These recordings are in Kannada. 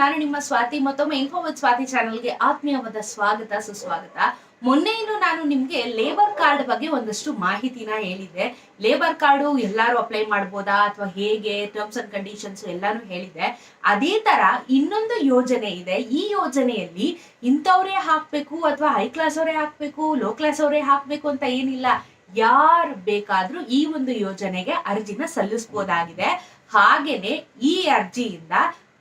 ನಾನು ನಿಮ್ಮ ಸ್ವಾತಿ, ಮತ್ತೊಮ್ಮೆ ಇನ್ಫೋ ವಿತ್ ಸ್ವಾತಿ ಚಾನಲ್ಗೆ ಆತ್ಮೀಯವಾದ ಸ್ವಾಗತ, ಸುಸ್ವಾಗತ. ಮೊನ್ನೆಯನ್ನು ನಾನು ನಿಮ್ಗೆ ಲೇಬರ್ ಕಾರ್ಡ್ ಬಗ್ಗೆ ಒಂದಷ್ಟು ಮಾಹಿತಿನ ಹೇಳಿದ್ದೆ. ಲೇಬರ್ ಕಾರ್ಡು ಎಲ್ಲಾರು ಅಪ್ಲೈ ಮಾಡ್ಬೋದಾ, ಅಥವಾ ಹೇಗೆ ಟರ್ಮ್ಸ್ ಅಂಡ್ ಕಂಡೀಷನ್ಸ್ ಎಲ್ಲಾನು ಹೇಳಿದೆ ಅದೇ ತರ ಇನ್ನೊಂದು ಯೋಜನೆ ಇದೆ. ಈ ಯೋಜನೆಯಲ್ಲಿ ಇಂಥವ್ರೇ ಹಾಕ್ಬೇಕು, ಅಥವಾ ಹೈ ಕ್ಲಾಸ್ ಅವರೇ ಹಾಕ್ಬೇಕು ಲೋ ಕ್ಲಾಸ್ ಅವರೇ ಹಾಕ್ಬೇಕು ಅಂತ ಏನಿಲ್ಲ. ಯಾರು ಬೇಕಾದ್ರೂ ಈ ಒಂದು ಯೋಜನೆಗೆ ಅರ್ಜಿನ ಸಲ್ಲಿಸಬಹುದಾಗಿದೆ ಹಾಗೇನೆ ಈ ಅರ್ಜಿಯಿಂದ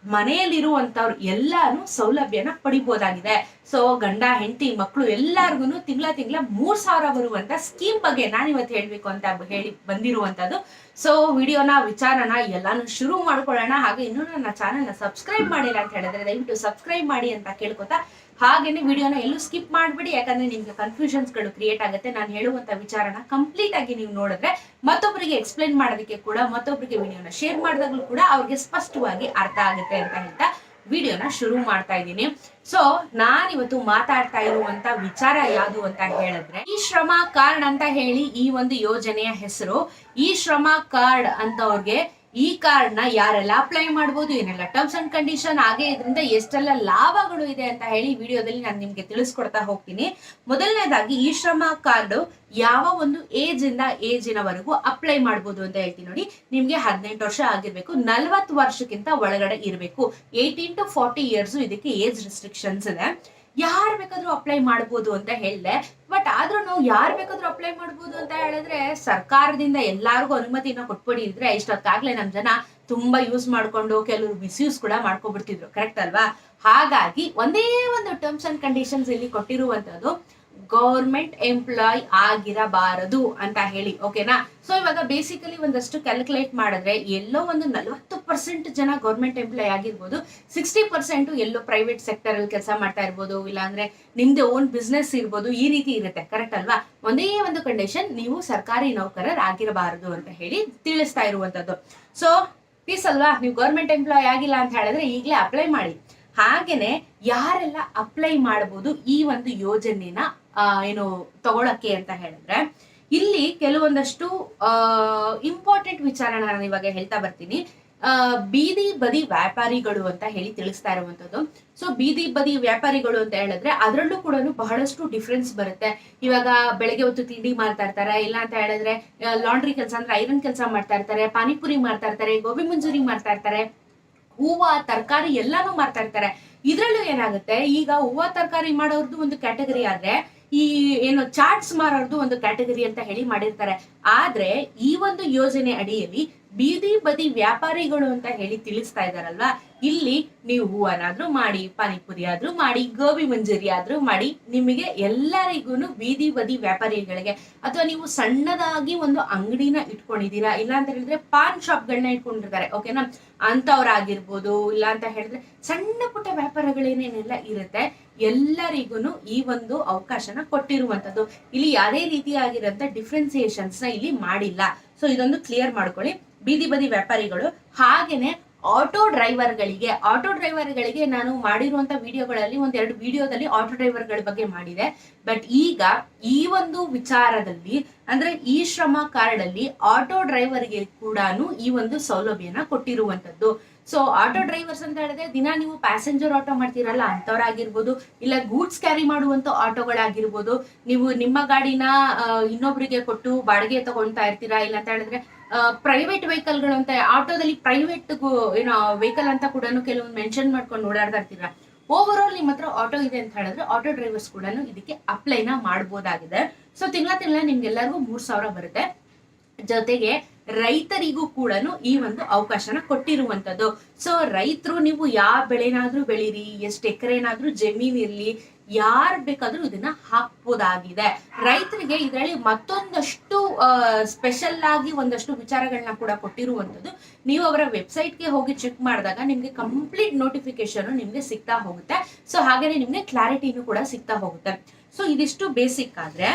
ಮನೆಯಲ್ಲಿರುವಂತವ್ರು ಎಲ್ಲಾನು ಸೌಲಭ್ಯನ ಪಡಿಬೋದಾಗಿದೆ. ಸೊ ಗಂಡ, ಹೆಂಡತಿ ಮಕ್ಕಳು ಎಲ್ಲಾರ್ಗು ತಿಂಗಳ ತಿಂಗಳ ಮೂರ್ ಸಾವಿರ ಬರುವಂತ ಸ್ಕೀಮ್ ಬಗ್ಗೆ ನಾನು ಇವತ್ತು ಹೇಳ್ಬೇಕು ಅಂತ ಹೇಳಿ ಬಂದಿರುವಂತದ್ದು ಸೊ ವಿಡಿಯೋನ ವಿಚಾರನ ಎಲ್ಲಾನು ಶುರು ಮಾಡ್ಕೊಳ್ಳೋಣ. ಹಾಗೆ ಇನ್ನೂ ನನ್ನ ಚಾನಲ್ನ ಸಬ್ಸ್ಕ್ರೈಬ್ ಮಾಡಿಲ್ಲ ಅಂತ ಹೇಳಿದ್ರೆ ದಯವಿಟ್ಟು ಸಬ್ಸ್ಕ್ರೈಬ್ ಮಾಡಿ ಅಂತ ಕೇಳ್ಕೊತಾ ಹಾಗೇನೆ ವಿಡಿಯೋನ ಎಲ್ಲೂ ಸ್ಕಿಪ್ ಮಾಡ್ಬಿಡಿ, ಯಾಕಂದ್ರೆ ನಿಮ್ಗೆ ಕನ್ಫ್ಯೂಷನ್ಸ್ಗಳು ಕ್ರಿಯೇಟ್ ಆಗುತ್ತೆ. ನಾನು ಹೇಳುವಂತ ವಿಚಾರನ ಕಂಪ್ಲೀಟ್ ಆಗಿ ನೀವು ನೋಡಿದ್ರೆ ಮತ್ತೊಬ್ಬರಿಗೆ ಎಕ್ಸ್ಪ್ಲೈನ್ ಮಾಡೋದಕ್ಕೆ ಕೂಡ ಮತ್ತೊಬ್ಬರಿಗೆ ವಿಡಿಯೋನ ಶೇರ್ ಮಾಡಿದಾಗಲೂ ಕೂಡ ಅವ್ರಿಗೆ ಸ್ಪಷ್ಟವಾಗಿ ಅರ್ಥ ಆಗುತ್ತೆ ಅಂತ ಹೇಳ್ತಾ ವಿಡಿಯೋನ ಶುರು ಮಾಡ್ತಾ ಇದ್ದೀನಿ. ಸೊ ನಾನಿವತ್ತು ಮಾತಾಡ್ತಾ ಇರುವಂತ ವಿಚಾರ ಯಾವುದು ಅಂತ ಹೇಳಿದ್ರೆ, ಈ ಶ್ರಮ ಕಾರ್ಡ್ ಅಂತ ಹೇಳಿ ಈ ಒಂದು ಯೋಜನೆಯ ಹೆಸರು. ಈ ಶ್ರಮ ಕಾರ್ಡ್ ಅಂತವ್ರಿಗೆ ಈ ಕಾರ್ಡ್ನ ಯಾರೆಲ್ಲ ಅಪ್ಲೈ ಮಾಡ್ಬೋದು, ಏನೆಲ್ಲ ಟರ್ಮ್ಸ್ ಅಂಡ್ ಕಂಡೀಷನ್ ಹಾಗೆ ಇದರಿಂದ ಎಷ್ಟೆಲ್ಲ ಲಾಭಗಳು ಇದೆ ಅಂತ ಹೇಳಿ ವಿಡಿಯೋದಲ್ಲಿ ನಾನು ನಿಮ್ಗೆ ತಿಳಿಸ್ಕೊಡ್ತಾ ಹೋಗ್ತೀನಿ. ಮೊದಲನೇದಾಗಿ ಈ ಶ್ರಮ ಕಾರ್ಡ್ ಯಾವ ಒಂದು ಏಜ್ ಇಂದ ಏಜಿನವರೆಗೂ ಅಪ್ಲೈ ಮಾಡ್ಬೋದು ಅಂತ ಹೇಳ್ತೀನಿ ನೋಡಿ. ನಿಮ್ಗೆ ಹದಿನೆಂಟು ವರ್ಷ ಆಗಿರ್ಬೇಕು, ನಲ್ವತ್ತು ವರ್ಷಕ್ಕಿಂತ ಒಳಗಡೆ ಇರಬೇಕು. ಏಯ್ಟೀನ್ ಟು ಫಾರ್ಟಿ ಇಯರ್ಸ್ ಇದಕ್ಕೆ ಏಜ್ ರೆಸ್ಟ್ರಿಕ್ಷನ್ಸ್ ಇದೆ. ಯಾರು ಬೇಕಾದ್ರೂ ಅಪ್ಲೈ ಮಾಡ್ಬೋದು ಅಂತ ಹೇಳಿದೆ. ಬಟ್ ಆದ್ರೂ ಯಾರು ಬೇಕಾದ್ರೂ ಅಪ್ಲೈ ಮಾಡ್ಬೋದು ಅಂತ ಹೇಳಿದ್ರೆ ಸರ್ಕಾರದಿಂದ ಎಲ್ಲಾರ್ಗು ಅನುಮತಿನ ಇದ್ರೆ ಇಷ್ಟೊತ್ತಾಗ್ಲೇ ನಮ್ ಜನ ತುಂಬಾ ಯೂಸ್ ಮಾಡ್ಕೊಂಡು ಕೆಲವರು ಮಿಸ್ಯೂಸ್ ಕೂಡ ಮಾಡ್ಕೊಬಿಡ್ತಿದ್ರು. ಕರೆಕ್ಟ್ ಅಲ್ವಾ? ಹಾಗಾಗಿ ಒಂದೇ ಒಂದು ಟರ್ಮ್ಸ್ ಅಂಡ್ ಕಂಡೀಷನ್ಸ್ ಇಲ್ಲಿ ಕೊಟ್ಟಿರುವಂತದ್ದು ಗೌರ್ಮೆಂಟ್ ಎಂಪ್ಲಾಯ್ ಆಗಿರಬಾರದು ಅಂತ ಹೇಳಿ ಓಕೆನಾ ಸೊ ಇವಾಗ ಬೇಸಿಕಲಿ ಒಂದಷ್ಟು ಕ್ಯಾಲ್ಕುಲೇಟ್ ಮಾಡಿದ್ರೆ ಎಲ್ಲೋ ಒಂದು ನಲವತ್ತು ಪರ್ಸೆಂಟ್ ಜನ ಗೌರ್ಮೆಂಟ್ ಎಂಪ್ಲಾಯ್ ಆಗಿರ್ಬೋದು ಸಿಕ್ಸ್ಟಿ ಪರ್ಸೆಂಟ್ ಎಲ್ಲೋ ಪ್ರೈವೇಟ್ ಸೆಕ್ಟರ್ ಅಲ್ಲಿ ಕೆಲಸ ಮಾಡ್ತಾ ಇರ್ಬೋದು, ಇಲ್ಲಾಂದ್ರೆ ನಿಮ್ದೇ ಓನ್ ಬಿಸ್ನೆಸ್ ಇರ್ಬೋದು, ಈ ರೀತಿ ಇರುತ್ತೆ ಕರೆಕ್ಟ್ ಅಲ್ವಾ? ಒಂದೇ ಒಂದು ಕಂಡೀಷನ್ ನೀವು ಸರ್ಕಾರಿ ನೌಕರರ್ ಆಗಿರಬಾರದು ಅಂತ ಹೇಳಿ ತಿಳಿಸ್ತಾ ಇರುವಂತದ್ದು. ಸೊ ಪೀಸ್ ಅಲ್ವಾ? ನೀವು ಗೌರ್ಮೆಂಟ್ ಎಂಪ್ಲಾಯ್ ಆಗಿಲ್ಲ ಅಂತ ಹೇಳಿದ್ರೆ ಈಗಲೇ ಅಪ್ಲೈ ಮಾಡಿ. ಹಾಗೇನೆ ಯಾರೆಲ್ಲ ಅಪ್ಲೈ ಮಾಡಬಹುದು ಈ ಒಂದು ಯೋಜನೆನ ಏನು ತಗೊಳಕ್ಕೆ ಅಂತ ಹೇಳಿದ್ರೆ, ಇಲ್ಲಿ ಕೆಲವೊಂದಷ್ಟು ಇಂಪಾರ್ಟೆಂಟ್ ವಿಚಾರನ ನಾನು ಇವಾಗ ಹೇಳ್ತಾ ಬರ್ತೀನಿ. ಬೀದಿ ಬದಿ ವ್ಯಾಪಾರಿಗಳು ಅಂತ ಹೇಳಿ ತಿಳಿಸ್ತಾ ಇರುವಂತದ್ದು ಸೊ ಬೀದಿ ಬದಿ ವ್ಯಾಪಾರಿಗಳು ಅಂತ ಹೇಳಿದ್ರೆ ಅದರಲ್ಲೂ ಕೂಡ ಬಹಳಷ್ಟು ಡಿಫ್ರೆನ್ಸ್ ಬರುತ್ತೆ. ಇವಾಗ ಬೆಳಗ್ಗೆ ಹೊತ್ತು ತಿಂಡಿ ಮಾಡ್ತಾ ಇರ್ತಾರೆ, ಇಲ್ಲ ಅಂತ ಹೇಳಿದ್ರೆ ಲಾಂಡ್ರಿ ಕೆಲಸ ಅಂದ್ರೆ ಐರನ್ ಕೆಲಸ ಮಾಡ್ತಾ ಇರ್ತಾರೆ, ಪಾನಿಪುರಿ ಮಾಡ್ತಾ ಇರ್ತಾರೆ, ಗೋಬಿ ಮಂಜೂರಿ ಮಾಡ್ತಾ ಇರ್ತಾರೆ, ಹೂವ, ತರಕಾರಿ ಎಲ್ಲಾನು ಮಾಡ್ತಾ ಇರ್ತಾರೆ. ಇದ್ರಲ್ಲೂ ಏನಾಗುತ್ತೆ, ಈಗ ಹೂವ, ತರಕಾರಿ ಮಾಡೋರ್ದು ಒಂದು ಕ್ಯಾಟಗರಿ ಆದ್ರೆ ಈ ಏನು ಚಾಟ್ಸ್ ಮಾರೋದು ಒಂದು ಕ್ಯಾಟಗರಿ ಅಂತ ಹೇಳಿ ಮಾಡಿರ್ತಾರೆ. ಆದ್ರೆ ಈ ಒಂದು ಯೋಜನೆ ಅಡಿಯಲ್ಲಿ ಬೀದಿ ಬದಿ ವ್ಯಾಪಾರಿಗಳು ಅಂತ ಹೇಳಿ ತಿಳಿಸ್ತಾ ಇದಾರಲ್ವಾ? ಇಲ್ಲಿ ನೀವು ಹೂವನಾದ್ರೂ ಮಾಡಿ ಪಾನಿಪುರಿ ಆದ್ರೂ ಮಾಡಿ, ಗೋಬಿ ಮಂಜೂರಿ ಆದ್ರೂ ಮಾಡಿ, ನಿಮಗೆ ಎಲ್ಲರಿಗೂ ಬೀದಿ ಬದಿ ವ್ಯಾಪಾರಿಗಳಿಗೆ. ಅಥವಾ ನೀವು ಸಣ್ಣದಾಗಿ ಒಂದು ಅಂಗಡಿನ ಇಟ್ಕೊಂಡಿದ್ದೀರಾ? ಇಲ್ಲ ಅಂತ ಹೇಳಿದ್ರೆ ಪಾನ್ ಶಾಪ್ಗಳನ್ನ ಇಟ್ಕೊಂಡಿರ್ತಾರೆ ಓಕೆನಾ ಅಂತವ್ರಾಗಿರ್ಬೋದು ಇಲ್ಲ ಅಂತ ಹೇಳಿದ್ರೆ ಸಣ್ಣ ಪುಟ್ಟ ವ್ಯಾಪಾರಗಳೇನೇನೆಲ್ಲ ಇರುತ್ತೆ ಎಲ್ಲರಿಗೂ ಈ ಒಂದು ಅವಕಾಶನ ಕೊಟ್ಟಿರುವಂಥದ್ದು. ಇಲ್ಲಿ ಯಾವುದೇ ರೀತಿಯಾಗಿರೋಂಥ ಡಿಫ್ರೆನ್ಸಿಯೇಷನ್ಸ್ನ ಇಲ್ಲಿ ಮಾಡಿಲ್ಲ. ಸೊ ಇದೊಂದು ಕ್ಲಿಯರ್ ಮಾಡ್ಕೊಳ್ಳಿ. ಬೀದಿ ಬದಿ ವ್ಯಾಪಾರಿಗಳು ಹಾಗೇನೆ ಆಟೋ ಡ್ರೈವರ್ಗಳಿಗೆ ಆಟೋ ಡ್ರೈವರ್ಗಳಿಗೆ ನಾನು ಮಾಡಿರುವಂತ ವಿಡಿಯೋಗಳಲ್ಲಿ ಒಂದೆರಡು ವಿಡಿಯೋದಲ್ಲಿ ಆಟೋ ಡ್ರೈವರ್ಗಳ ಬಗ್ಗೆ ಮಾಡಿದೆ. ಬಟ್ ಈಗ ಈ ಒಂದು ವಿಚಾರದಲ್ಲಿ, ಅಂದ್ರೆ ಈ ಶ್ರಮ ಕಾರ್ಡ್ ಅಲ್ಲಿ ಆಟೋ ಡ್ರೈವರ್ಗೆ ಕೂಡ ಈ ಒಂದು ಸೌಲಭ್ಯನ ಕೊಟ್ಟಿರುವಂತದ್ದು ಸೊ ಆಟೋ ಡ್ರೈವರ್ಸ್ ಅಂತ ಹೇಳಿದ್ರೆ ದಿನ ನೀವು ಪ್ಯಾಸೆಂಜರ್ ಆಟೋ ಮಾಡ್ತೀರಲ್ಲ ಅಂತವ್ರಾಗಿರ್ಬೋದು ಇಲ್ಲ ಗೂಡ್ಸ್ ಕ್ಯಾರಿ ಮಾಡುವಂತ ಆಟೋಗಳಾಗಿರ್ಬೋದು ನೀವು ನಿಮ್ಮ ಗಾಡಿನ ಇನ್ನೊಬ್ರಿಗೆ ಕೊಟ್ಟು ಬಾಡಿಗೆ ತಗೊಳ್ತಾ ಇರ್ತೀರಾ, ಇಲ್ಲ ಅಂತ ಹೇಳಿದ್ರೆ ಪ್ರೈವೇಟ್ ವೆಹಿಕಲ್ಗಳು ಅಂತ, ಆಟೋದಲ್ಲಿ ಪ್ರೈವೇಟ್ ಏನೋ ವೆಹಿಕಲ್ ಅಂತ ಕೂಡ ಕೆಲವೊಂದು ಮೆನ್ಷನ್ ಮಾಡ್ಕೊಂಡು ಓಡಾಡ್ತಾ ಇರ್ತೀರಾ. ಓವರ್ ಆಲ್ ನಿಮ್ಮ ಹತ್ರ ಆಟೋ ಇದೆ ಅಂತ ಹೇಳಿದ್ರೆ ಆಟೋ ಡ್ರೈವರ್ಸ್ ಕೂಡ ಇದಕ್ಕೆ ಅಪ್ಲೈನ ಮಾಡ್ಬೋದಾಗಿದೆ. ಸೊ ತಿಂಗಳ ತಿಂಗಳ ನಿಮ್ಗೆಲ್ಲರಿಗೂ ಮೂರ್ ಸಾವಿರ ಬರುತ್ತೆ. ಜೊತೆಗೆ ರೈತರಿಗೂ ಕೂಡ ಈ ಒಂದು ಅವಕಾಶನ ಕೊಟ್ಟಿರುವಂತದ್ದು ಸೊ ರೈತರು ನೀವು ಯಾವ ಬೆಳೆನಾದ್ರೂ ಬೆಳೀರಿ, ಎಷ್ಟು ಎಕರೆನಾದ್ರೂ ಜಮೀನ್ ಇರ್ಲಿ, ಯಾರ್ ಬೇಕಾದ್ರೂ ಇದನ್ನ ಹಾಕ್ಬೋದಾಗಿದೆ. ರೈತರಿಗೆ ಇದರಲ್ಲಿ ಮತ್ತೊಂದಷ್ಟು ಸ್ಪೆಷಲ್ ಆಗಿ ಒಂದಷ್ಟು ವಿಚಾರಗಳನ್ನ ಕೂಡ ಕೊಟ್ಟಿರುವಂತದ್ದು ನೀವು ಅವರ ವೆಬ್ಸೈಟ್ಗೆ ಹೋಗಿ ಚೆಕ್ ಮಾಡಿದಾಗ ನಿಮ್ಗೆ ಕಂಪ್ಲೀಟ್ ನೋಟಿಫಿಕೇಶನ್ ನಿಮ್ಗೆ ಸಿಗ್ತಾ ಹೋಗುತ್ತೆ. ಸೊ ಹಾಗೇನೆ ನಿಮ್ಗೆ ಕ್ಲಾರಿಟಿನೂ ಕೂಡ ಸಿಗ್ತಾ ಹೋಗುತ್ತೆ. ಸೊ ಇದಿಷ್ಟು ಬೇಸಿಕ್ ಆದ್ರೆ,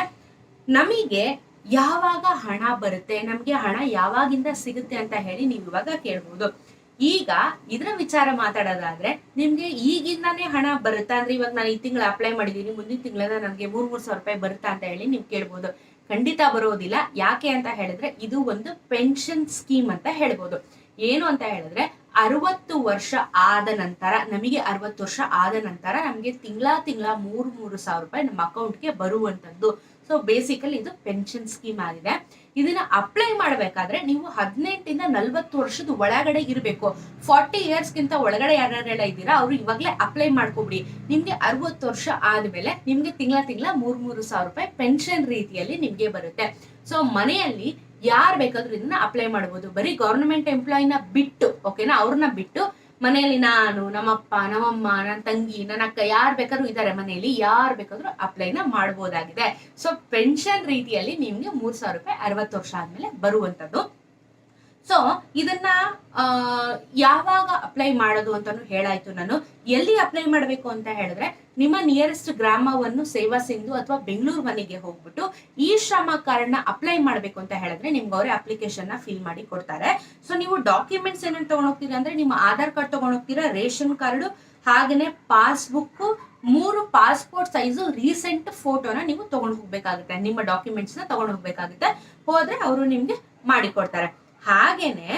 ನಮಗೆ ಯಾವಾಗ ಹಣ ಬರುತ್ತೆ, ನಮ್ಗೆ ಹಣ ಯಾವಾಗಿಂದ ಸಿಗುತ್ತೆ ಅಂತ ಹೇಳಿ ನೀವು ಇವಾಗ ಕೇಳ್ಬೋದು. ಈಗ ಇದ್ರ ವಿಚಾರ ಮಾತಾಡೋದಾದ್ರೆ, ನಿಮ್ಗೆ ಈಗಿಂದಾನೇ ಹಣ ಬರುತ್ತಾ? ಅಂದ್ರೆ ಇವಾಗ ನಾನು ಈ ತಿಂಗಳು ಅಪ್ಲೈ ಮಾಡಿದೀನಿ, ಮುಂದಿನ ತಿಂಗಳ ನನಗೆ ಮೂರ್ ಮೂರ್ ಸಾವಿರ ರೂಪಾಯಿ ಬರುತ್ತಾ ಅಂತ ಹೇಳಿ ನೀವು ಕೇಳ್ಬೋದು. ಖಂಡಿತ ಬರೋದಿಲ್ಲ. ಯಾಕೆ ಅಂತ ಹೇಳಿದ್ರೆ, ಇದು ಒಂದು ಪೆನ್ಷನ್ ಸ್ಕೀಮ್ ಅಂತ ಹೇಳ್ಬೋದು. ಏನು ಅಂತ ಹೇಳಿದ್ರೆ, ಅರವತ್ತು ವರ್ಷ ಆದ ನಂತರ, ನಮಗೆ ಅರವತ್ತು ವರ್ಷ ಆದ ನಂತರ ನಮಗೆ ತಿಂಗಳ ತಿಂಗಳ ಮೂರು ಮೂರು ಸಾವಿರ ರೂಪಾಯಿ ನಮ್ಮ ಅಕೌಂಟ್ಗೆ ಬರುವಂತದ್ದು ಸೊ ಬೇಸಿಕಲಿ ಇದು ಪೆನ್ಷನ್ ಸ್ಕೀಮ್ ಆಗಿದೆ. ಇದನ್ನ ಅಪ್ಲೈ ಮಾಡಬೇಕಾದ್ರೆ ನೀವು ಹದಿನೆಂಟಿಂದ ನಲ್ವತ್ತು ವರ್ಷದ ಒಳಗಡೆ ಇರಬೇಕು. ಫಾರ್ಟಿ ಇಯರ್ಸ್ಗಿಂತ ಒಳಗಡೆ ಯಾರ್ಯಾರೆಲ್ಲ ಇದ್ದೀರಾ, ಅವ್ರು ಇವಾಗಲೇ ಅಪ್ಲೈ ಮಾಡ್ಕೊಬಿಡಿ. ನಿಮ್ಗೆ ಅರವತ್ತು ವರ್ಷ ಆದ್ಮೇಲೆ ನಿಮ್ಗೆ ತಿಂಗಳ ತಿಂಗಳ ಮೂರ್ ಮೂರು ಸಾವಿರ ರೂಪಾಯಿ ಪೆನ್ಷನ್ ರೀತಿಯಲ್ಲಿ ನಿಮ್ಗೆ ಬರುತ್ತೆ. ಸೊ ಮನೆಯಲ್ಲಿ ಯಾರು ಬೇಕಾದ್ರೂ ಇದನ್ನ ಅಪ್ಲೈ ಮಾಡಬಹುದು ಬರೀ ಗವರ್ನಮೆಂಟ್ ಎಂಪ್ಲಾಯಿನ ಬಿಟ್ಟು ಓಕೆನಾ ಅವ್ರನ್ನ ಬಿಟ್ಟು ಮನೆಯಲ್ಲಿ ನಾನು, ನಮ್ಮಪ್ಪ, ನಮ್ಮಮ್ಮ, ನನ್ನ ತಂಗಿ, ನನ್ನ ಅಕ್ಕ ಯಾರು ಬೇಕಾದ್ರೂ ಇದ್ದಾರೆ ಮನೆಯಲ್ಲಿ, ಯಾರು ಬೇಕಾದ್ರೂ ಅಪ್ಲೈನ ಮಾಡ್ಬೋದಾಗಿದೆ. ಸೊ ಪೆನ್ಷನ್ ರೀತಿಯಲ್ಲಿ ನಿಮ್ಗೆ ಮೂರ್ ಸಾವಿರ ರೂಪಾಯಿ ಅರವತ್ತು ವರ್ಷ ಆದ್ಮೇಲೆ ಬರುವಂತದ್ದು ಸೊ ಇದನ್ನ ಯಾವಾಗ ಅಪ್ಲೈ ಮಾಡೋದು ಅಂತಾನು ಹೇಳಾಯ್ತು ನಾನು. ಎಲ್ಲಿ ಅಪ್ಲೈ ಮಾಡಬೇಕು ಅಂತ ಹೇಳಿದ್ರೆ, ನಿಮ್ಮ ನಿಯರೆಸ್ಟ್ ಗ್ರಾಮವನ್ನು ಸೇವಾ ಸಿಂಧು ಅಥವಾ ಬೆಂಗಳೂರು ಮನೆಗೆ ಹೋಗ್ಬಿಟ್ಟು ಈ ಶ್ರಮ ಕಾರ್ಡ್ನ ಅಪ್ಲೈ ಮಾಡಬೇಕು ಅಂತ ಹೇಳಿದ್ರೆ ನಿಮ್ಗೆ ಅವರೇ ಅಪ್ಲಿಕೇಶನ್ನ ಫಿಲ್ ಮಾಡಿ ಕೊಡ್ತಾರೆ. ಸೊ ನೀವು ಡಾಕ್ಯುಮೆಂಟ್ಸ್ ಏನೇನು ತಗೊಂಡೋಗ್ತೀರಾ ಅಂದ್ರೆ ನಿಮ್ಮ ಆಧಾರ್ ಕಾರ್ಡ್ ತಗೊಂಡೋಗ್ತೀರಾ, ರೇಷನ್ ಕಾರ್ಡ್, ಹಾಗೇನೆ ಪಾಸ್ಬುಕ್ ಮೂರು ಪಾಸ್ಪೋರ್ಟ್ ಸೈಜು ರೀಸೆಂಟ್ ಫೋಟೋನ ನೀವು ತಗೊಂಡು ಹೋಗ್ಬೇಕಾಗುತ್ತೆ. ನಿಮ್ಮ ಡಾಕ್ಯುಮೆಂಟ್ಸ್ನ ತಗೊಂಡು ಹೋಗ್ಬೇಕಾಗುತ್ತೆ. ಹೋದ್ರೆ ಅವರು ನಿಮ್ಗೆ ಮಾಡಿಕೊಡ್ತಾರೆ ಹಾಗೇನೆ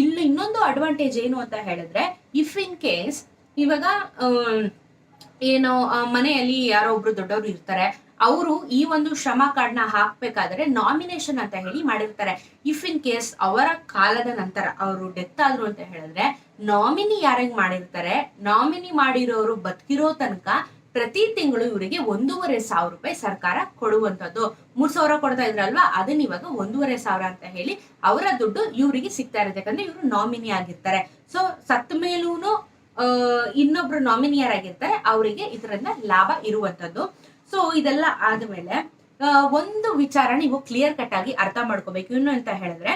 ಇಲ್ಲಿ ಇನ್ನೊಂದು ಅಡ್ವಾಂಟೇಜ್ ಏನು ಅಂತ ಹೇಳಿದ್ರೆ ಇಫ್ ಇನ್ ಕೇಸ್ ಇವಾಗ ಏನು ಮನೆಯಲ್ಲಿ ಯಾರೋ ಒಬ್ರು ದೊಡ್ಡವರು ಇರ್ತಾರೆ, ಅವರು ಈ ಒಂದು ಶ್ರಮ ಕಾರ್ಡ್ನ ಹಾಕ್ಬೇಕಾದ್ರೆ ನಾಮಿನೇಷನ್ ಅಂತ ಹೇಳಿ ಮಾಡಿರ್ತಾರೆ. ಇಫ್ ಇನ್ ಕೇಸ್ ಅವರ ಕಾಲದ ನಂತರ ಅವರು ಡೆತ್ ಆದ್ರು ಅಂತ ಹೇಳಿದ್ರೆ ನಾಮಿನಿ ಯಾರಿಗೆ ಮಾಡಿರ್ತಾರೆ? ನಾಮಿನಿ ಮಾಡಿರೋರು ಬದುಕಿರೋ ತನಕ ಪ್ರತಿ ತಿಂಗಳು ಇವರಿಗೆ ಒಂದೂವರೆ ಸಾವಿರ ರೂಪಾಯಿ ಸರ್ಕಾರ ಕೊಡುವಂಥದ್ದು. ಮೂರ್ ಸಾವಿರ ಕೊಡ್ತಾ ಇದ್ರಲ್ವಾ? ಅದನ್ನ ಇವಾಗ ಒಂದೂವರೆ ಸಾವಿರ ಅಂತ ಹೇಳಿ ಅವರ ದುಡ್ಡು ಇವರಿಗೆ ಸಿಗ್ತಾ ಇರುತ್ತೆ. ಯಾಕಂದ್ರೆ ಇವರು ನಾಮಿನಿ ಆಗಿರ್ತಾರೆ. ಸೊ ಸತ್ತ ಮೇಲೂ ಇನ್ನೊಬ್ರು ನಾಮಿನಿಯರ್ ಆಗಿರ್ತಾರೆ ಅವರಿಗೆ ಇದರಿಂದ ಲಾಭ ಇರುವಂತದ್ದು ಸೊ ಇದೆಲ್ಲ ಆದ್ಮೇಲೆ ಒಂದು ವಿಚಾರ ನೀವು ಕ್ಲಿಯರ್ ಕಟ್ ಆಗಿ ಅರ್ಥ ಮಾಡ್ಕೋಬೇಕು. ಇನ್ನು ಅಂತ ಹೇಳಿದ್ರೆ,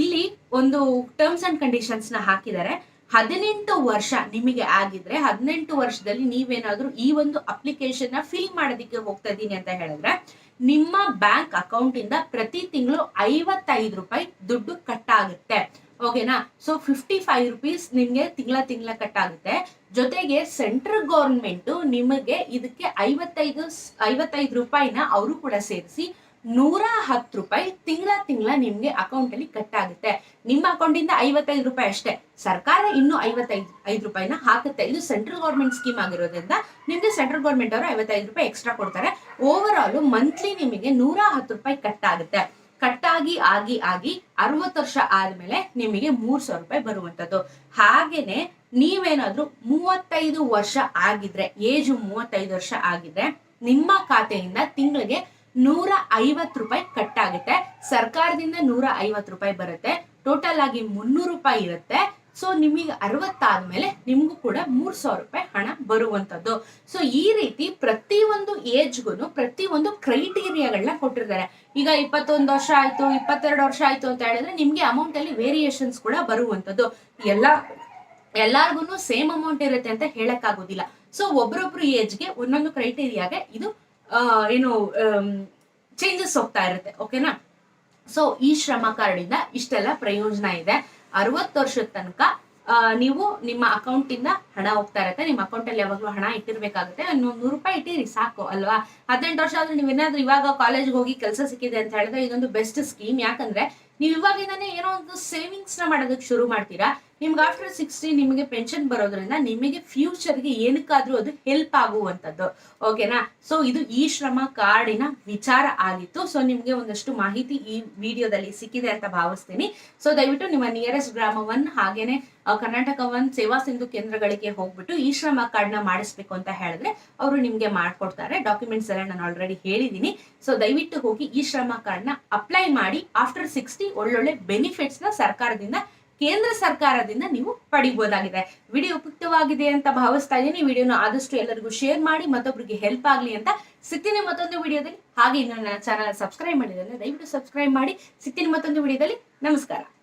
ಇಲ್ಲಿ ಒಂದು ಟರ್ಮ್ಸ್ ಅಂಡ್ ಕಂಡೀಷನ್ಸ್ನ ಹಾಕಿದ್ದಾರೆ. ಹದಿನೆಂಟು ವರ್ಷ ನಿಮಗೆ ಆಗಿದ್ರೆ ಹದಿನೆಂಟು ವರ್ಷದಲ್ಲಿ ನೀವೇನಾದ್ರೂ ಈ ಒಂದು ಅಪ್ಲಿಕೇಶನ್ನ ಫಿಲ್ ಮಾಡೋದಕ್ಕೆ ಹೋಗ್ತಾ ಇದ್ದೀನಿ ಅಂತ ಹೇಳಿದ್ರೆ, ನಿಮ್ಮ ಬ್ಯಾಂಕ್ ಅಕೌಂಟ್ ಇಂದ ಪ್ರತಿ ತಿಂಗಳು ಐವತ್ತೈದು ರೂಪಾಯಿ ದುಡ್ಡು ಕಟ್ ಆಗುತ್ತೆ ಓಕೆನಾ? ಸೊ ಫಿಫ್ಟಿ ಫೈವ್ ರುಪೀಸ್ ನಿಮ್ಗೆ ತಿಂಗಳ ತಿಂಗಳ ಕಟ್ ಆಗುತ್ತೆ ಜೊತೆಗೆ ಸೆಂಟ್ರಲ್ ಗೌರ್ಮೆಂಟ್ ನಿಮಗೆ ಇದಕ್ಕೆ ಐವತ್ತೈದು ಐವತ್ತೈದು ರೂಪಾಯಿನ ಅವರು ಕೂಡ ಸೇರಿಸಿ ನೂರ ಹತ್ತು ರೂಪಾಯಿ ತಿಂಗಳ ತಿಂಗಳ ನಿಮ್ಗೆ ಅಕೌಂಟ್ ಅಲ್ಲಿ ಕಟ್ ಆಗುತ್ತೆ. ನಿಮ್ಮ ಅಕೌಂಟ್ ಇಂದ ಐವತ್ತೈದು ರೂಪಾಯಿ ಅಷ್ಟೇ. ಸರ್ಕಾರ ಇನ್ನು ಐವತ್ತೈದು, ಐದು ರೂಪಾಯಿನ ಹಾಕುತ್ತೆ. ಇದು ಸೆಂಟ್ರಲ್ ಗೌರ್ಮೆಂಟ್ ಸ್ಕೀಮ್ ಆಗಿರೋದ್ರಿಂದ ನಿಮ್ಗೆ ಸೆಂಟ್ರಲ್ ಗೌರ್ಮೆಂಟ್ ಅವರು ಐವತ್ತೈದು ರೂಪಾಯಿ ಎಕ್ಸ್ಟ್ರಾ ಕೊಡ್ತಾರೆ. ಓವರ್ ಮಂತ್ಲಿ ನಿಮಗೆ ನೂರ ಹತ್ತು ರೂಪಾಯಿ ಕಟ್ ಆಗುತ್ತೆ. ಕಟ್ಟಾಗಿ ಆಗಿ ಆಗಿ ಅರವತ್ತು ವರ್ಷ ಆದ್ಮೇಲೆ ನಿಮಗೆ ಮೂರ್ ಸಾವಿರ ರೂಪಾಯಿ ಬರುವಂತದ್ದು ಹಾಗೇನೆ ನೀವೇನಾದ್ರೂ ಮೂವತ್ತೈದು ವರ್ಷ ಆಗಿದ್ರೆ ಏಜ್ ಮೂವತ್ತೈದು ವರ್ಷ ಆಗಿದ್ರೆ ನಿಮ್ಮ ಖಾತೆಯಿಂದ ತಿಂಗಳಿಗೆ ನೂರ ಐವತ್ತು ರೂಪಾಯಿ ಕಟ್ ಆಗುತ್ತೆ ಸರ್ಕಾರದಿಂದ ನೂರ ಐವತ್ತು ರೂಪಾಯಿ ಬರುತ್ತೆ. ಟೋಟಲ್ ಆಗಿ ಮುನ್ನೂರು ರೂಪಾಯಿ ಇರುತ್ತೆ. ಸೊ ನಿಮಗೆ ಅರವತ್ತಾದ್ಮೇಲೆ ನಿಮ್ಗೂ ಕೂಡ ಮೂರ್ ಸಾವಿರ ರೂಪಾಯಿ ಹಣ ಬರುವಂತದ್ದು ಸೊ ಈ ರೀತಿ ಪ್ರತಿ ಒಂದು ಏಜ್ಗೂ ಪ್ರತಿ ಒಂದು ಕ್ರೈಟೀರಿಯಾಗಳನ್ನ ಕೊಟ್ಟಿರ್ತಾರೆ. ಈಗ ಇಪ್ಪತ್ತೊಂದು ವರ್ಷ ಆಯ್ತು, ಇಪ್ಪತ್ತೆರಡು ವರ್ಷ ಆಯ್ತು ಅಂತ ಹೇಳಿದ್ರೆ ನಿಮ್ಗೆ ಅಮೌಂಟ್ ಅಲ್ಲಿ ವೇರಿಯೇಷನ್ಸ್ ಕೂಡ ಬರುವಂತದ್ದು ಎಲ್ಲ ಎಲ್ಲಾರ್ಗು ಸೇಮ್ ಅಮೌಂಟ್ ಇರುತ್ತೆ ಅಂತ ಹೇಳಕ್ ಆಗೋದಿಲ್ಲ ಸೊ ಒಬ್ರೊಬ್ರು ಏಜ್ಗೆ ಒಂದೊಂದು ಕ್ರೈಟೀರಿಯಾಗೆ ಇದು ಏನು ಚೇಂಜಸ್ ಹೋಗ್ತಾ ಇರುತ್ತೆ ಓಕೆನಾ ಸೊ ಈ ಶ್ರಮ ಕಾರ್ಡಿಂದ ಇಷ್ಟೆಲ್ಲ ಪ್ರಯೋಜನ ಇದೆ. ಅರವತ್ತು ವರ್ಷದ ತನಕ ನೀವು ನಿಮ್ಮ ಅಕೌಂಟ್ ಇಂದ ಹಣ ಹೋಗ್ತಾ ಇರುತ್ತೆ. ನಿಮ್ಮ ಅಕೌಂಟ್ ಅಲ್ಲಿ ಯಾವಾಗ್ಲೂ ಹಣ ಇಟ್ಟಿರ್ಬೇಕಾಗುತ್ತೆ. ಇನ್ನೊಂದು ನೂರು ರೂಪಾಯಿ ಇಟ್ಟಿರಿ, ಸಾಕು, ಅಲ್ವಾ? ಹದಿನೆಂಟು ವರ್ಷ ಆದ್ರೆ ನೀವೇನಾದ್ರೂ ಇವಾಗ ಕಾಲೇಜ್ಗೆ ಹೋಗಿ ಕೆಲಸ ಸಿಕ್ಕಿದೆ ಅಂತ ಹೇಳಿದ್ರೆ ಇದೊಂದು ಬೆಸ್ಟ್ ಸ್ಕೀಮ್ ಯಾಕಂದ್ರೆ, ನೀವು ಇವಾಗಿಂದಾನೇ ಏನೋ ಒಂದು ಸೇವಿಂಗ್ಸ್ನ ಮಾಡೋದಕ್ಕೆ ಶುರು ಮಾಡ್ತೀರಾ. ನಿಮ್ಗೆ ಆಫ್ಟರ್ ಸಿಕ್ಸ್ಟಿ ನಿಮಗೆ ಪೆನ್ಷನ್ ಬರೋದ್ರಿಂದ ನಿಮಗೆ ಫ್ಯೂಚರ್ಗೆ ಏನಕ್ಕಾದ್ರೂ ಅದು ಹೆಲ್ಪ್ ಆಗುವಂತದ್ದು ಓಕೆನಾ ಸೊ ಇದು ಈ ಶ್ರಮ ಕಾರ್ಡಿನ ವಿಚಾರ ಆಗಿತ್ತು. ಸೊ ನಿಮ್ಗೆ ಒಂದಷ್ಟು ಮಾಹಿತಿ ಈ ವಿಡಿಯೋದಲ್ಲಿ ಸಿಕ್ಕಿದೆ ಅಂತ ಭಾವಿಸ್ತೀನಿ. ಸೊ ದಯವಿಟ್ಟು ನಿಮ್ಮ ನಿಯರೆಸ್ಟ್ ಗ್ರಾಮ ಒನ್ ಹಾಗೇನೆ ಕರ್ನಾಟಕ ಒನ್ ಸೇವಾ ಸಿಂಧು ಕೇಂದ್ರಗಳಿಗೆ ಹೋಗ್ಬಿಟ್ಟು ಈ ಶ್ರಮ ಕಾರ್ಡ್ನ ಮಾಡಿಸ್ಬೇಕು ಅಂತ ಹೇಳಿದ್ರೆ ಅವರು ನಿಮ್ಗೆ ಮಾಡ್ಕೊಡ್ತಾರೆ. ಡಾಕ್ಯುಮೆಂಟ್ಸ್ ಎಲ್ಲ ನಾನು ಆಲ್ರೆಡಿ ಹೇಳಿದೀನಿ ಸೊ ದಯವಿಟ್ಟು ಹೋಗಿ ಈ ಶ್ರಮ ಕಾರ್ಡ್ನ ಅಪ್ಲೈ ಮಾಡಿ. ಆಫ್ಟರ್ ಸಿಕ್ಸ್ಟಿ ಒಳ್ಳೊಳ್ಳೆ ಬೆನಿಫಿಟ್ಸ್ನ ಸರ್ಕಾರದಿಂದ ಕೇಂದ್ರ ಸರ್ಕಾರದಿಂದ ನೀವು ಪಡಿಬಹುದಾಗಿದೆ ವಿಡಿಯೋ ಉಪಯುಕ್ತವಾಗಿದೆ ಅಂತ ಭಾವಿಸ್ತಾ ಇದ್ದೀನಿ. ವಿಡಿಯೋನ ಆದಷ್ಟು ಎಲ್ಲರಿಗೂ ಶೇರ್ ಮಾಡಿ ಮತ್ತೊಬ್ಬರಿಗೆ ಹೆಲ್ಪ್ ಆಗಲಿ ಅಂತ ಸಿಗ್ತೀನಿ ಮತ್ತೊಂದು ವಿಡಿಯೋದಲ್ಲಿ. ಹಾಗೆ ನನ್ನ ಚಾನಲ್ ಸಬ್ಸ್ಕ್ರೈಬ್ ಮಾಡಿದ್ರೆ ದಯವಿಟ್ಟು ಸಬ್ಸ್ಕ್ರೈಬ್ ಮಾಡಿ. ಸಿಗ್ತೀನಿ ಮತ್ತೊಂದು ವಿಡಿಯೋದಲ್ಲಿ. ನಮಸ್ಕಾರ.